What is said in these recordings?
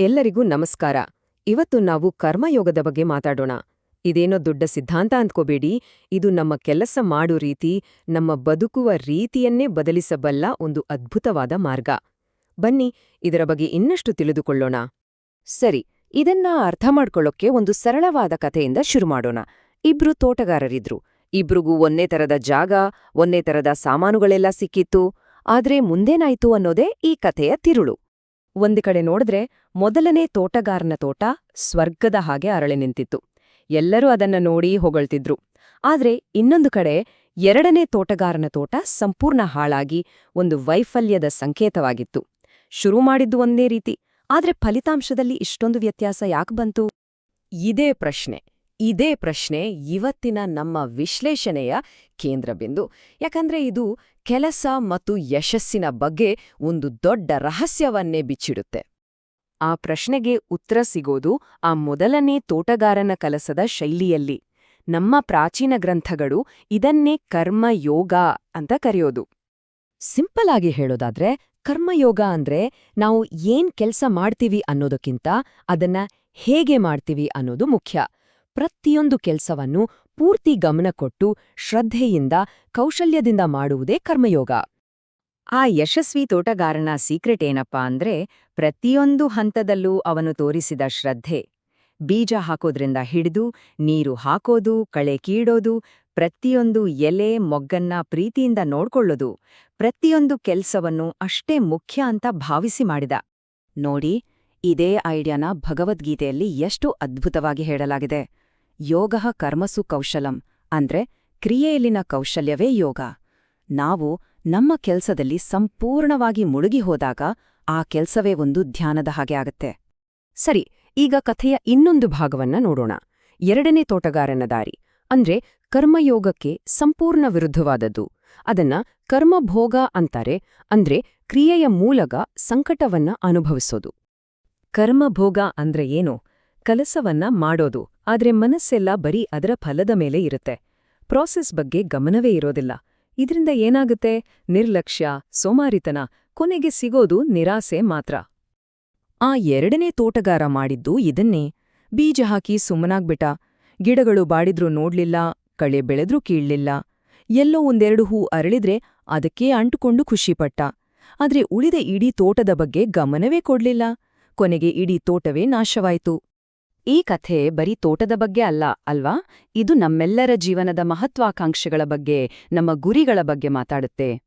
ಎಲ್ಲರಿಗೂ ನಮಸ್ಕಾರ. ಇವತ್ತು ನಾವು ಕರ್ಮಯೋಗದ ಬಗ್ಗೆ ಮಾತಾಡೋಣ. ಇದೇನೋ ದೊಡ್ಡ ಸಿದ್ಧಾಂತ ಅಂದ್ಕೋಬೇಡಿ. ಇದು ನಮ್ಮ ಕೆಲಸ ಮಾಡೋ ರೀತಿ, ನಮ್ಮ ಬದುಕುವ ರೀತಿಯನ್ನೇ ಬದಲಿಸಬಲ್ಲ ಒಂದು ಅದ್ಭುತವಾದ ಮಾರ್ಗ. ಬನ್ನಿ, ಇದರ ಬಗ್ಗೆ ಇನ್ನಷ್ಟು ತಿಳಿದುಕೊಳ್ಳೋಣ. ಸರಿ, ಇದನ್ನ ಅರ್ಥ ಮಾಡ್ಕೊಳ್ಳೋಕ್ಕೆ ಒಂದು ಸರಳವಾದ ಕಥೆಯಿಂದ ಶುರು ಮಾಡೋಣ. ಇಬ್ರು ತೋಟಗಾರರಿದ್ರು. ಇಬ್ರಿಗೂ ಒಂದೇ ತರದ ಜಾಗ, ಒಂದೇ ತರದ ಸಾಮಾನುಗಳೆಲ್ಲ ಸಿಕ್ಕಿತ್ತು. ಆದ್ರೆ ಮುಂದೇನಾಯ್ತು ಅನ್ನೋದೇ ಈ ಕಥೆಯ ತಿರುಳು. ಒಂದು ಕಡೆ ನೋಡಿದ್ರೆ ಮೊದಲನೇ ತೋಟಗಾರನ ತೋಟ ಸ್ವರ್ಗದ ಹಾಗೆ ಅರಳಿ ನಿಂತಿತ್ತು. ಎಲ್ಲರೂ ಅದನ್ನ ನೋಡಿ ಹೊಗಳ್ತಿದ್ರು. ಆದ್ರೆ ಇನ್ನೊಂದು ಕಡೆ ಎರಡನೇ ತೋಟಗಾರನ ತೋಟ ಸಂಪೂರ್ಣ ಹಾಳಾಗಿ ಒಂದು ವೈಫಲ್ಯದ ಸಂಕೇತವಾಗಿತ್ತು. ಶುರು ಮಾಡಿದ್ದು ಒಂದೇ ರೀತಿ. ಆದ್ರೆ ಫಲಿತಾಂಶದಲ್ಲಿ ಇಷ್ಟೊಂದು ವ್ಯತ್ಯಾಸ ಯಾಕೆ ಬಂತು? ಇದೇ ಪ್ರಶ್ನೆ. ಇದೇ ಪ್ರಶ್ನೆ ಇವತ್ತಿನ ನಮ್ಮ ವಿಶ್ಲೇಷಣೆಯ ಕೇಂದ್ರಬಿಂದು ಯಾಕಂದ್ರೆ ಇದು ಕೆಲಸ ಮತ್ತು ಯಶಸ್ಸಿನ ಬಗ್ಗೆ ಒಂದು ದೊಡ್ಡ ರಹಸ್ಯವನ್ನೇ ಬಿಚ್ಚಿಡುತ್ತೆ. ಆ ಪ್ರಶ್ನೆಗೆ ಉತ್ತರ ಸಿಗೋದು ಆ ಮೊದಲನೇ ತೋಟಗಾರನ ಕಲಸದ ಶೈಲಿಯಲ್ಲಿ. ನಮ್ಮ ಪ್ರಾಚೀನ ಗ್ರಂಥಗಳು ಇದನ್ನೇ ಕರ್ಮಯೋಗ ಅಂತ ಕರೆಯೋದು. ಸಿಂಪಲ್ ಆಗಿ ಹೇಳೋದಾದ್ರೆ ಕರ್ಮಯೋಗ ಅಂದ್ರೆ ನಾವು ಏನ್ ಕೆಲಸ ಮಾಡ್ತೀವಿ ಅನ್ನೋದಕ್ಕಿಂತ ಅದನ್ನ ಹೇಗೆ ಮಾಡ್ತೀವಿ ಅನ್ನೋದು ಮುಖ್ಯ. ಪ್ರತಿಯೊಂದು ಕೆಲ್ಸವನ್ನು ಪೂರ್ತಿ ಗಮನ ಕೊಟ್ಟು ಶ್ರದ್ಧೆಯಿಂದ, ಕೌಶಲ್ಯದಿಂದ ಮಾಡುವುದೇ ಕರ್ಮಯೋಗ. ಆ ಯಶಸ್ವಿ ತೋಟಗಾರನ ಸೀಕ್ರೆಟ್ ಏನಪ್ಪಾ ಅಂದ್ರೆ, ಪ್ರತಿಯೊಂದು ಹಂತದಲ್ಲೂ ಅವನು ತೋರಿಸಿದ ಶ್ರದ್ಧೆ. ಬೀಜ ಹಾಕೋದ್ರಿಂದ ಹಿಡಿದು, ನೀರು ಹಾಕೋದು, ಕಳೆ ಕೀಡೋದು, ಪ್ರತಿಯೊಂದು ಎಲೆ, ಮೊಗ್ಗನ್ನ ಪ್ರೀತಿಯಿಂದ ನೋಡ್ಕೊಳ್ಳೋದು, ಪ್ರತಿಯೊಂದು ಕೆಲ್ಸವನ್ನು ಅಷ್ಟೇ ಮುಖ್ಯ ಅಂತ ಭಾವಿಸಿ ಮಾಡಿದ. ನೋಡಿ, ಇದೇ ಐಡಿಯಾನ ಭಗವದ್ಗೀತೆಯಲ್ಲಿ ಎಷ್ಟು ಅದ್ಭುತವಾಗಿ ಹೇಳಲಾಗಿದೆ. ಯೋಗ ಕರ್ಮಸು ಕೌಶಲಂ, ಅಂದ್ರೆ ಕ್ರಿಯೆಯಲ್ಲಿನ ಕೌಶಲ್ಯವೇ ಯೋಗ. ನಾವು ನಮ್ಮ ಕೆಲಸದಲ್ಲಿ ಸಂಪೂರ್ಣವಾಗಿ ಮುಳುಗಿ ಹೋದಾಗ ಆ ಕೆಲಸವೇ ಒಂದು ಧ್ಯಾನದ ಹಾಗೆ ಆಗತ್ತೆ. ಸರಿ, ಈಗ ಕಥೆಯ ಇನ್ನೊಂದು ಭಾಗವನ್ನ ನೋಡೋಣ. ಎರಡನೇ ತೋಟಗಾರನ ದಾರಿ, ಅಂದ್ರೆ ಕರ್ಮಯೋಗಕ್ಕೆ ಸಂಪೂರ್ಣ ವಿರುದ್ಧವಾದದ್ದು. ಅದನ್ನ ಕರ್ಮಭೋಗ ಅಂತಾರೆ, ಅಂದ್ರೆ ಕ್ರಿಯೆಯ ಮೂಲಕ ಸಂಕಟವನ್ನ ಅನುಭವಿಸೋದು. ಕರ್ಮಭೋಗ ಅಂದ್ರೆ ಏನು? ಕೆಲಸವನ್ನ ಮಾಡೋದು, ಆದ್ರೆ ಮನಸ್ಸೆಲ್ಲ ಬರೀ ಅದರ ಫಲದ ಮೇಲೆ ಇರುತ್ತೆ. ಪ್ರಾಸೆಸ್ ಬಗ್ಗೆ ಗಮನವೇ ಇರೋದಿಲ್ಲ. ಇದರಿಂದ ಏನಾಗುತ್ತೆ? ನಿರ್ಲಕ್ಷ್ಯ, ಸೋಮಾರಿತನ, ಕೊನೆಗೆ ಸಿಗೋದು ನಿರಾಸೆ ಮಾತ್ರ. ಆ ಎರಡನೇ ತೋಟಗಾರ ಮಾಡಿದ್ದು ಇದನ್ನೇ. ಬೀಜ ಹಾಕಿ ಸುಮ್ಮನಾಗ್ಬಿಟ ಗಿಡಗಳು ಬಾಡಿದ್ರೂ ನೋಡ್ಲಿಲ್ಲ, ಕಳೆ ಬೆಳೆದ್ರೂ ಕೀಳ್ಲಿಲ್ಲ. ಎಲ್ಲೋ ಒಂದೆರಡು ಹೂ ಅರಳಿದ್ರೆ ಅದಕ್ಕೆ ಅಂಟುಕೊಂಡು ಖುಷಿಪಟ್ಟ. ಆದ್ರೆ ಉಳಿದ ಇಡೀ ತೋಟದ ಬಗ್ಗೆ ಗಮನವೇ ಕೊಡ್ಲಿಲ್ಲ. ಕೊನೆಗೆ ಇಡೀ ತೋಟವೇ ನಾಶವಾಯ್ತು. ಈ ಕಥೆ ಬರೀ ತೋಟದ ಬಗ್ಗೆ ಅಲ್ಲ, ಅಲ್ವಾ? ಇದು ನಮ್ಮೆಲ್ಲರ ಜೀವನದ ಮಹತ್ವಾಕಾಂಕ್ಷೆಗಳ ಬಗ್ಗೆ, ನಮ್ಮ ಗುರಿಗಳ ಬಗ್ಗೆ ಮಾತಾಡುತ್ತೆ.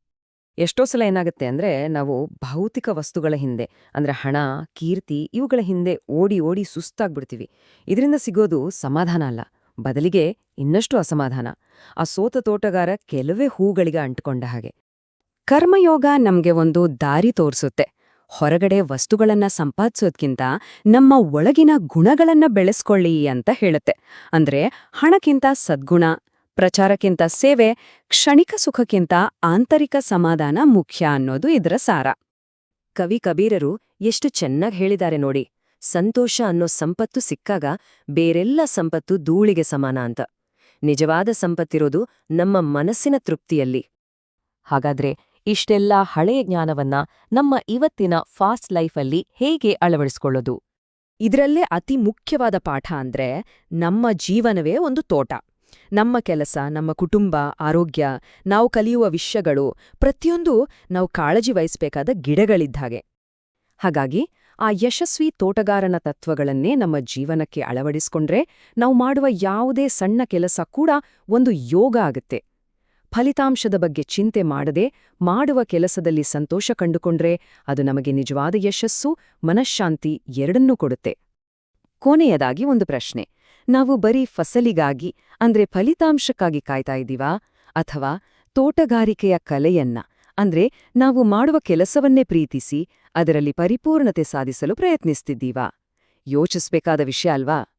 ಎಷ್ಟೋ ಸಲ ಏನಾಗುತ್ತೆ ಅಂದ್ರೆ, ನಾವು ಭೌತಿಕ ವಸ್ತುಗಳ ಹಿಂದೆ, ಅಂದ್ರೆ ಹಣ, ಕೀರ್ತಿ, ಇವುಗಳ ಹಿಂದೆ ಓಡಿ ಓಡಿ ಸುಸ್ತಾಗ್ಬಿಡ್ತೀವಿ. ಇದರಿಂದ ಸಿಗೋದು ಸಮಾಧಾನ ಅಲ್ಲ. ಬದಲಿಗೆ ಇನ್ನಷ್ಟು ಅಸಮಾಧಾನ. ಆ ಸೋತ ತೋಟಗಾರ ಕೆಲವೇ ಹೂಗಳಿಗೆ ಅಂಟ್ಕೊಂಡ ಹಾಗೆ. ಕರ್ಮಯೋಗ ನಮಗೆ ಒಂದು ದಾರಿ ತೋರಿಸುತ್ತೆ. ಹೊರಗಡೆ ವಸ್ತುಗಳನ್ನ ಸಂಪಾದಿಸೋದ್ಕಿಂತ ನಮ್ಮ ಒಳಗಿನ ಗುಣಗಳನ್ನ ಬೆಳೆಸ್ಕೊಳ್ಳಿ ಅಂತ ಹೇಳುತ್ತೆ. ಅಂದ್ರೆ ಹಣಕ್ಕಿಂತ ಸದ್ಗುಣ, ಪ್ರಚಾರಕ್ಕಿಂತ ಸೇವೆ, ಕ್ಷಣಿಕ ಸುಖಕ್ಕಿಂತ ಆಂತರಿಕ ಸಮಾಧಾನ ಮುಖ್ಯ ಅನ್ನೋದು ಇದರ ಸಾರ. ಕವಿ ಕಬೀರರು ಎಷ್ಟು ಚೆನ್ನಾಗಿ ಹೇಳಿದ್ದಾರೆ ನೋಡಿ, ಸಂತೋಷ ಅನ್ನೋ ಸಂಪತ್ತು ಸಿಕ್ಕಾಗ ಬೇರೆಲ್ಲ ಸಂಪತ್ತು ಧೂಳಿಗೆ ಸಮಾನ ಅಂತ. ನಿಜವಾದ ಸಂಪತ್ತಿರೋದು ನಮ್ಮ ಮನಸ್ಸಿನ ತೃಪ್ತಿಯಲ್ಲಿ. ಹಾಗಾದ್ರೆ ಇಷ್ಟೆಲ್ಲ ಹಳೆಯ ಜ್ಞಾನವನ್ನ ನಮ್ಮ ಇವತ್ತಿನ ಫಾಸ್ಟ್ ಲೈಫಲ್ಲಿ ಹೇಗೆ ಅಳವಡಿಸ್ಕೊಳ್ಳೋದು? ಇದರಲ್ಲೇ ಅತಿ ಮುಖ್ಯವಾದ ಪಾಠ ಅಂದ್ರೆ ನಮ್ಮ ಜೀವನವೇ ಒಂದು ತೋಟ. ನಮ್ಮ ಕೆಲಸ, ನಮ್ಮ ಕುಟುಂಬ, ಆರೋಗ್ಯ, ನಾವು ಕಲಿಯುವ ವಿಷಯಗಳು ಪ್ರತಿಯೊಂದು ನಾವು ಕಾಳಜಿ ವಹಿಸಬೇಕಾದ ಗಿಡಗಳಿದ್ದಾಗೆ ಹಾಗಾಗಿ ಆ ಯಶಸ್ವಿ ತೋಟಗಾರನ ತತ್ವಗಳನ್ನೇ ನಮ್ಮ ಜೀವನಕ್ಕೆ ಅಳವಡಿಸ್ಕೊಂಡ್ರೆ ನಾವು ಮಾಡುವ ಯಾವುದೇ ಸಣ್ಣ ಕೆಲಸ ಕೂಡ ಒಂದು ಯೋಗ ಆಗುತ್ತೆ. ಫಲಿತಾಂಶದ ಬಗ್ಗೆ ಚಿಂತೆ ಮಾಡದೆ ಮಾಡುವ ಕೆಲಸದಲ್ಲಿ ಸಂತೋಷ ಕಂಡುಕೊಂಡ್ರೆ ಅದು ನಮಗೆ ನಿಜವಾದ ಯಶಸ್ಸು, ಮನಃಶಾಂತಿ ಎರಡನ್ನೂ ಕೊಡುತ್ತೆ. ಕೊನೆಯದಾಗಿ ಒಂದು ಪ್ರಶ್ನೆ. ನಾವು ಬರೀ ಫಸಲಿಗಾಗಿ, ಅಂದ್ರೆ ಫಲಿತಾಂಶಕ್ಕಾಗಿ ಕಾಯ್ತಾ ಇದ್ದೀವಾ? ಅಥವಾ ತೋಟಗಾರಿಕೆಯ ಕಲೆಯನ್ನ, ಅಂದ್ರೆ ನಾವು ಮಾಡುವ ಕೆಲಸವನ್ನೇ ಪ್ರೀತಿಸಿ, ಅದರಲ್ಲಿ ಪರಿಪೂರ್ಣತೆ ಸಾಧಿಸಲು ಪ್ರಯತ್ನಿಸ್ತಿದ್ದೀವಾ? ಯೋಚಿಸ್ಬೇಕಾದ ವಿಷಯ ಅಲ್ವಾ?